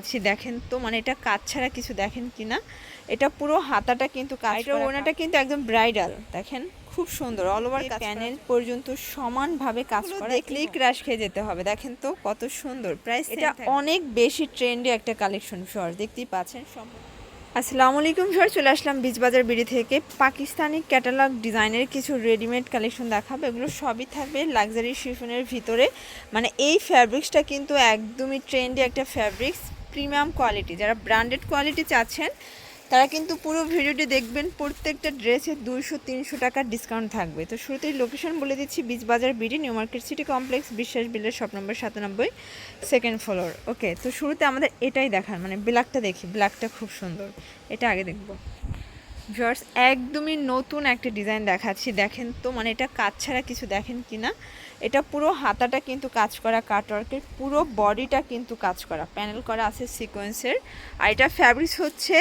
আছি দেখেন তো মানে এটা কাজ ছাড়া কিছু দেখেন কিনা এটা পুরো হাতাটা কিন্তু কাজ করা ওনাটা কিন্তু একদম ব্রাইডাল দেখেন? খুব সুন্দর অল ওভার প্যানেল পর্যন্ত সমানভাবে কাজ করা দেখলেই ক্রাশ খেয়ে যেতে হবে দেখেন তো কত সুন্দর। প্রাইস এটা অনেক বেশি ট্রেন্ডি একটা কালেকশন শর দেখতেই পাচ্ছেন সম্পূর্ণ। আসসালামু আলাইকুম স্যার চলে আসলাম বীজবাজার বিড়ি থেকে। পাকিস্তানি ক্যাটালগ ডিজাইনের কিছু রেডিমেড কালেকশন দেখাবো। এগুলো সবই থাকবে লাক্সারি শিফনের ভিতরে। মানে এই ফ্যাব্রিক্সটা কিন্তু একদমই ট্রেন্ডি একটা ফ্যাব্রিক্স প্রিমিয়াম কোয়ালিটি যারা ব্র্যান্ডেড কোয়ালিটি চাচ্ছেন, তারা কিন্তু পুরো ভিডিওটি দেখবেন, প্রত্যেকটা ড্রেসে দুইশো, তিনশো টাকার ডিসকাউন্ট থাকবে। তো শুরুতেই লোকেশন বলে দিচ্ছি Beejbazar BD new market city complex বিশ্বাস বিলের শপ নম্বর সাতানব্বই সেকেন্ড ফ্লোর ওকে তো শুরুতে আমাদের এটাই দেখার মানে ব্ল্যাকটা দেখি ব্ল্যাকটা খুব সুন্দর। এটা আগে দেখব। ভিউয়ার্স, একদমই নতুন একটা ডিজাইন দেখাচ্ছি। দেখেন তো মানে এটা কাজ ছাড়া কিছু দেখেন কি না? এটা পুরো হাতাটা কিন্তু কাজ করা কাটওয়ার্কের পুরো বডিটা কিন্তু কাজ করা প্যানেল করা আছে সিকোয়েন্সের আর এটা ফ্যাব্রিক্স হচ্ছে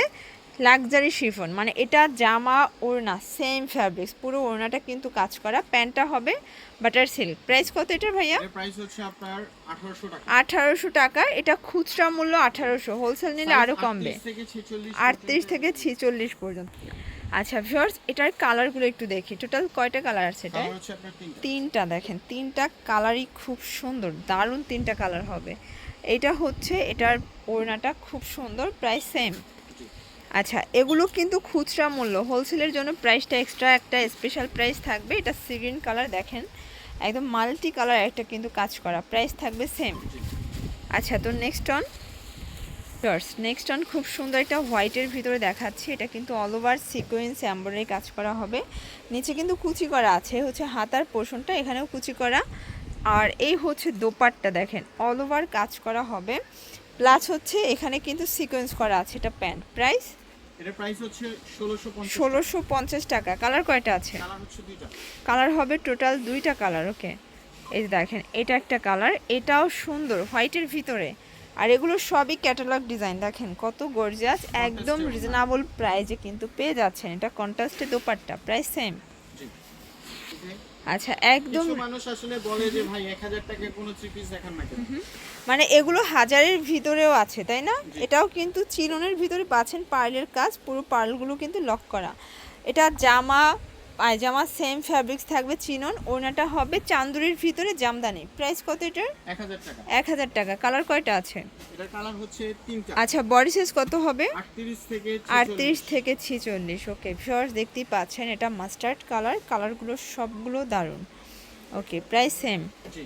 লাক্সারি শিফন মানে এটা জামা ওড়না সেম ফ্যাব্রিক্স পুরো ওড়নাটা কিন্তু কাজ করা। প্যান্টটা হবে বাটার সিল্ক প্রাইস কত এটা ভাইয়া? প্রাইস হচ্ছে আপনার 1800 টাকা। আঠারোশো টাকা। এটা খুচরা মূল্য আঠারোশো। হোলসেল নিলে আরও কমবে। 38 থেকে 46 আটত্রিশ থেকে ছিচল্লিশ পর্যন্ত। আচ্ছা ভিউয়ার্স এটার কালারগুলো একটু দেখি। টোটাল কয়টা কালার আছে এটা কালার হচ্ছে আপনার তিনটা। তিনটা দেখেন। তিনটা কালারই খুব সুন্দর। দারুণ তিনটা কালার হবে। এটা হচ্ছে এটার ওড়নাটা খুব সুন্দর প্রাইস সেম। আচ্ছা এগুলো কিন্তু খুচরা মূল্য। হোলসেলের জন্য প্রাইসটা এক্সট্রা একটা স্পেশাল প্রাইস থাকবে। এটা সিগ্রিন কালার দেখেন। একদম মাল্টি কালার একটা কিন্তু কাজ করা। প্রাইস থাকবে সেম আচ্ছা তো next on shorts next on খুব সুন্দর একটা হোয়াইটের ভিতরে দেখাচ্ছি। এটা কিন্তু অল ওভার সিকোয়েন্স এম্বয়ডারি কাজ করা হবে। নিচে কিন্তু কুচি করা আছে। হচ্ছে হাতার পোর্শনটা এখানেও কুচি করা। আর এই হচ্ছে দোপাট্টা দেখেন। অল ওভার কাজ করা হবে। প্লাস হচ্ছে এখানে কিন্তু সিকোয়েন্স করা আছে এটা প্যান্ট প্রাইস এর প্রাইস হচ্ছে 1650 ষোলোশো পঞ্চাশ টাকা। কালার কয়টা আছে? কালার হচ্ছে দুইটা। কালার হবে টোটাল দুইটা কালার ওকে এই যে দেখেন এটা একটা কালার এটাও সুন্দর হোয়াইটের ভিতরে। আর এগুলো সবই ক্যাটালগ ডিজাইন দেখেন কত গর্জিয়াস একদম রিজনেবল প্রাইজে কিন্তু পেয়ে যাচ্ছেন। এটা কন্ট্রাস্টে দোপাট্টা প্রাইস সেম আচ্ছা একদম মানুষ আসলে বলে যে ভাই 1000 টাকা কোনো থ্রি পিস দেখান না কেন? মানে এগুলো হাজারের ভিতরেও আছে তাই না? এটাও কিন্তু চিরনের ভিতরে পাচ্ছেন পার্লের কাজ পুরো পার্লগুলো কিন্তু লক করা। এটা জামা পায়জামা সেম ফ্যাব্রিক্স থাকবে চিনন। ওনাটা হবে চান্দুরির ভিতরে জামদানি। প্রাইস কত এটার? 1000 টাকা। এক হাজার টাকা। কালার কয়টা আছে? এটার কালার হচ্ছে তিনটা। আচ্ছা বডি সাইজ কত হবে? 38 থেকে আটত্রিশ থেকে ছিচল্লিশ। ওকে ভিউয়ার্স দেখতেই পাচ্ছেন এটা মাস্টার্ড কালার কালারগুলো সবগুলো দারুণ। ওকে প্রাইস সেম 46 জি।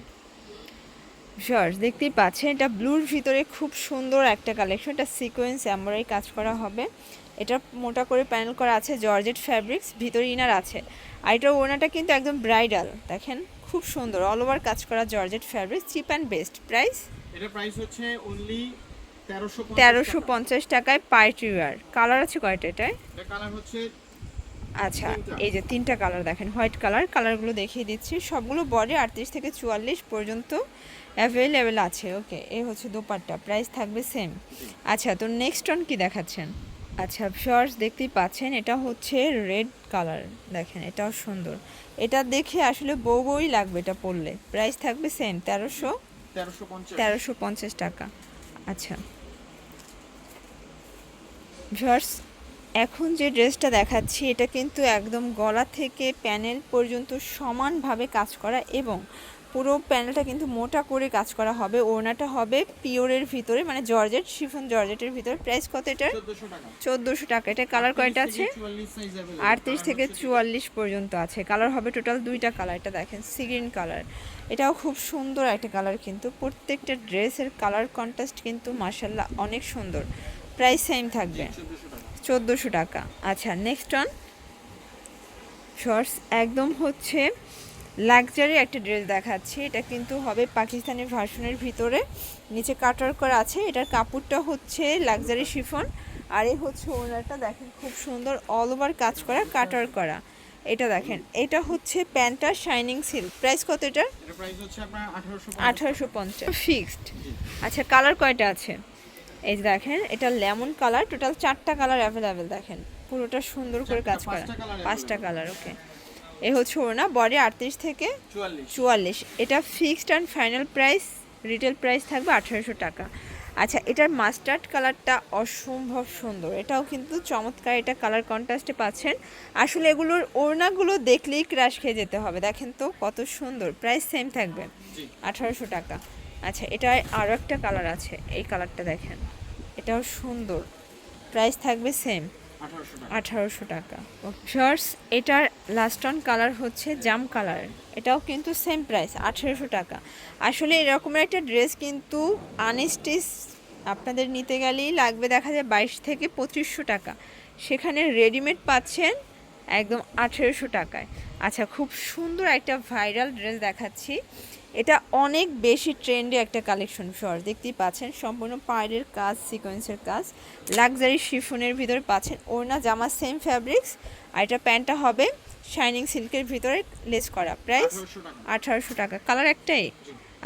ভিউয়ার্স দেখতেই পাচ্ছেন এটা ব্লুর ভিতরে খুব সুন্দর একটা কালেকশন এটা সিকোয়েন্স এমব্রয়ডারি কাজ করা হবে। এটা মোটা করে প্যানেল করা আছে জর্জেট ফ্যাব্রিক্স ভিতরে ইনার আছে। আর এটার ওনাটা কিন্তু একদম ব্রাইডাল দেখেন? খুব সুন্দর অল ওভার কাজ করা georgette fabrics cheap and best price এটার প্রাইস হচ্ছে অনলি তেরোশো পঞ্চাশ টাকায় পার্টি ওয়ার কালার আছে কয়টা এটায়? কালার হচ্ছে আচ্ছা এই যে তিনটা কালার দেখেন হোয়াইট কালার কালারগুলো দেখিয়ে দিচ্ছি। সবগুলো বডি আটত্রিশ থেকে চুয়াল্লিশ পর্যন্ত অ্যাভেলেবেল আছে। ওকে এই হচ্ছে দোপাট্টা প্রাইস থাকবে সেম আচ্ছা তো নেক্সট অন কি দেখাচ্ছেন? আচ্ছা শর্টস দেখতেই পাচ্ছেন এটা হচ্ছে রেড কালার দেখেন এটাও সুন্দর। এটা দেখে আসলে বউ বউই লাগবে এটা পরলে। প্রাইস থাকবে সেম তেরোশো? তেরোশো পঞ্চাশ। টাকা। আচ্ছা। ভিউয়ার্স এখন যে ড্রেসটা দেখাচ্ছি এটা কিন্তু একদম গলা থেকে প্যানেল পর্যন্ত সমানভাবে কাজ করা এবং পুরো প্যানেলটা কিন্তু মোটা করে কাজ করা হবে। ওড়নাটা হবে পিওরের ভিতরে মানে জর্জেট শিফন জর্জেটের ভিতরে। প্রাইস কত এটার? চোদ্দোশো টাকা। এটার কালার কয়টা আছে? আটত্রিশ থেকে চুয়াল্লিশ পর্যন্ত আছে। কালার হবে টোটাল দুইটা কালার। এটা দেখেন সিগ্রিন কালার। এটাও খুব সুন্দর একটা কালার কিন্তু। প্রত্যেকটা ড্রেসের কালার কন্ট্রাস্ট কিন্তু মার্শাল্লাহ অনেক সুন্দর। প্রাইস সেম থাকবে। চোদ্দোশো টাকা। আচ্ছা নেক্সট ওয়ান শর্টস একদম হচ্ছে লাক্সারি একটা ড্রেস দেখাচ্ছি। এটা কিন্তু হবে পাকিস্তানি ভার্সনের ভিতরে। নিচে কাটার করা আছে। এটার কাপড়টা হচ্ছে লাক্সারি শিফন আর এই হচ্ছে ওনারটা দেখেন খুব সুন্দর অল ওভার কাজ করা কাটার করা। এটা দেখেন এটা হচ্ছে প্যান্টটা শাইনিং সিল্ক প্রাইস কত এটার? এটার প্রাইস হচ্ছে আপনার 1850 আঠারোশো পঞ্চাশ। ফিক্সড আচ্ছা কালার কয়টা আছে? এই যে দেখেন এটা লেমন কালার টোটাল চারটা কালার অ্যাভেলেবেল দেখেন। পুরোটা সুন্দর করে কাজ করা। পাঁচটা কালার ওকে এ হচ্ছে ওনা বডি আটত্রিশ থেকে 44 চুয়াল্লিশ। এটা fixed and final price retail price থাকবে আঠারোশো টাকা। আচ্ছা এটার মাস্টার্ড কালারটা অসম্ভব সুন্দর। এটাও কিন্তু চমৎকার এটা কালার কন্ট্রাস্টে পাচ্ছেন। আসলে এগুলোর ওড়নাগুলো দেখলেই ক্রাশ খেয়ে যেতে হবে। দেখেন তো কত সুন্দর প্রাইস সেম থাকবে আঠারোশো টাকা। আচ্ছা এটা আরও একটা কালার আছে এই কালারটা দেখেন। এটাও সুন্দর প্রাইস থাকবে সেম। আঠারোশো টাকা। শর্টস এটার লাস্ট অন কালার হচ্ছে জাম কালার এটাও কিন্তু সেম প্রাইস আঠেরোশো টাকা। আসলে এরকমের একটা ড্রেস কিন্তু আনস্টিচ আপনাদের নিতে গেলেই লাগবে, দেখা যায় বাইশ থেকে পঁচিশশো টাকা। সেখানে রেডিমেড পাচ্ছেন একদম আঠেরোশো টাকায়। আচ্ছা খুব সুন্দর একটা ভাইরাল ড্রেস দেখাচ্ছি। এটা অনেক বেশি ট্রেন্ডে একটা কালেকশন শর দেখতেই পাচ্ছেন সম্পূর্ণ পাড়ের কাজ সিকোয়েন্সের কাজ। লাক্সারি শিফনের ভিতরে পাচ্ছেন ওড়না জামা সেম ফ্যাব্রিক্স। আর এটা প্যান্টটা হবে শাইনিং সিল্কের ভিতরে লেস করা। প্রাইস আঠারোশো টাকা। কালার একটাই?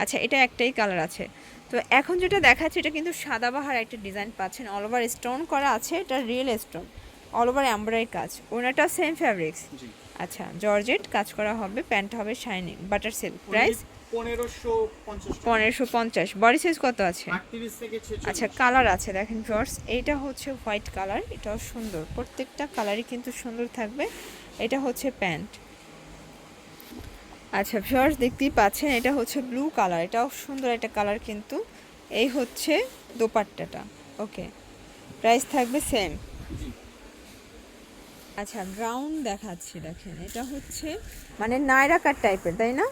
আচ্ছা এটা একটাই কালার আছে। তো এখন যেটা দেখাচ্ছে এটা কিন্তু সাদাবাহার একটা ডিজাইন পাচ্ছেন। অল ওভার স্টোন করা আছে এটা real stone. All over embroidery কাজ। ওনাটা সেম ফ্যাব্রিক্স জি। আচ্ছা জর্জেট কাজ করা হবে প্যান্টটা হবে শাইনিং বাটার সিল্ক প্রাইস পনেরোশো পঞ্চাশ বডি সাইজ কত আছে? আচ্ছা কালার আছে দেখেন ফ্রস এইটা হচ্ছে হোয়াইট কালার এটাও সুন্দর। প্রত্যেকটা কালারই কিন্তু সুন্দর থাকবে। এটা হচ্ছে প্যান্ট আচ্ছা ফ্রস দেখতেই পাচ্ছেন এটা হচ্ছে ব্লু কালার এটাও সুন্দর একটা কালার কিন্তু। এই হচ্ছে দোপাট্টাটা ওকে প্রাইস থাকবে সেম আচ্ছা গ্রাউন্ড দেখাচ্ছি দেখেন। এটা হচ্ছে মানে নায়রাকার টাইপের তাই না?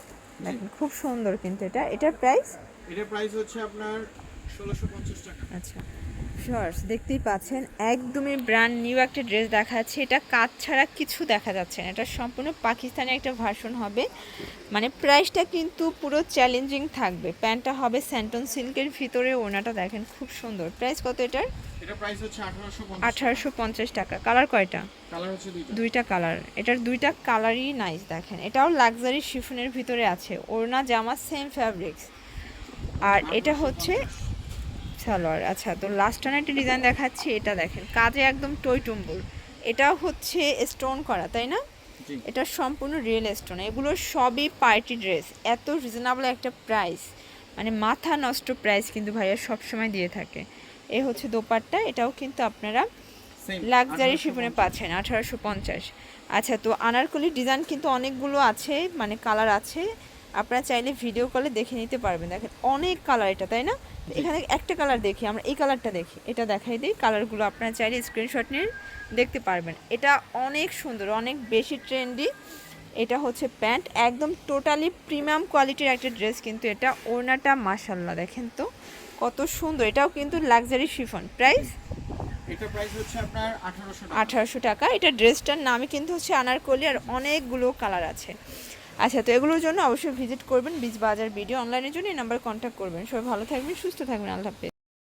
দেখেন খুব সুন্দর কিন্তু এটা। এটার প্রাইস এটার প্রাইস হচ্ছে আপনার ষোলোশো পঞ্চাশ টাকা। আচ্ছা। শর্টস দেখতেই পাচ্ছেন একদমই ব্র্যান্ড নিউ একটা ড্রেস দেখাচ্ছে এটা কাজ ছাড়া কিছু দেখা যাচ্ছে না। এটা সম্পূর্ণ পাকিস্তানি একটা ভার্সন হবে। মানে প্রাইসটা কিন্তু পুরো চ্যালেঞ্জিং থাকবে। প্যান্টটা হবে স্যান্টন সিল্কের ভিতরে ওনাটা দেখেন খুব সুন্দর। প্রাইস কত এটার? আঠারোশো পঞ্চাশ টাকা। কালার কয়টা? দুইটা। কালার এটার দুইটা কালারই নাইস দেখেন। এটাও লাক্সারি শিফনের ভিতরে আছে। ওড়না জামা সেম ফ্যাব্রিক্স আর এটা হচ্ছে সালোয়ার আচ্ছা তো লাস্ট টান একটা ডিজাইন দেখাচ্ছি এটা দেখেন। কাজে একদম টই টইটুম্বুর এটাও হচ্ছে স্টোন করা তাই না? এটা সম্পূর্ণ রিয়েল স্টোন এগুলো সবই পার্টি ড্রেস এত রিজনেবল একটা প্রাইস মানে মাথা নষ্ট প্রাইস কিন্তু ভাইয়া সবসময় দিয়ে থাকে। এ হচ্ছে দোপাট্টা এটাও কিন্তু আপনারা লাক্সারি শিফনে পাচ্ছেন আঠারোশো পঞ্চাশ। আচ্ছা তো আনারকলি ডিজাইন কিন্তু অনেকগুলো আছে মানে কালার আছে। আপনারা চাইলে ভিডিও কলে দেখে নিতে পারবেন। দেখেন অনেক কালার এটা তাই না? এখানে একটা কালার দেখি আমরা এই কালারটা দেখি। এটা দেখাই দিই কালারগুলো আপনারা চাইলে স্ক্রিনশট নিয়ে দেখতে পারবেন। এটা অনেক সুন্দর অনেক বেশি ট্রেন্ডি এটা হচ্ছে প্যান্ট একদম টোটালি প্রিমিয়াম কোয়ালিটির একটা ড্রেস কিন্তু এটা ওড়নাটা মাসাল্লাহ দেখেন তো। কত সুন্দর এটাও কিন্তু লাক্সারি শিফন প্রাইস এটা প্রাইস হচ্ছে আপনার আঠারোশো টাকা। আঠারোশো টাকা এটা ড্রেসটার নামই কিন্তু হচ্ছে আনারকলি আর অনেকগুলো কালার আছে। আচ্ছা তো এগুলোর জন্য অবশ্যই ভিজিট করবেন বীজ বাজার ভিডিও অনলাইনের জন্য এই নাম্বার কন্ট্যাক্ট করবেন। সবাই ভালো থাকবেন, সুস্থ থাকবেন, আল্লাহ হাফেজ।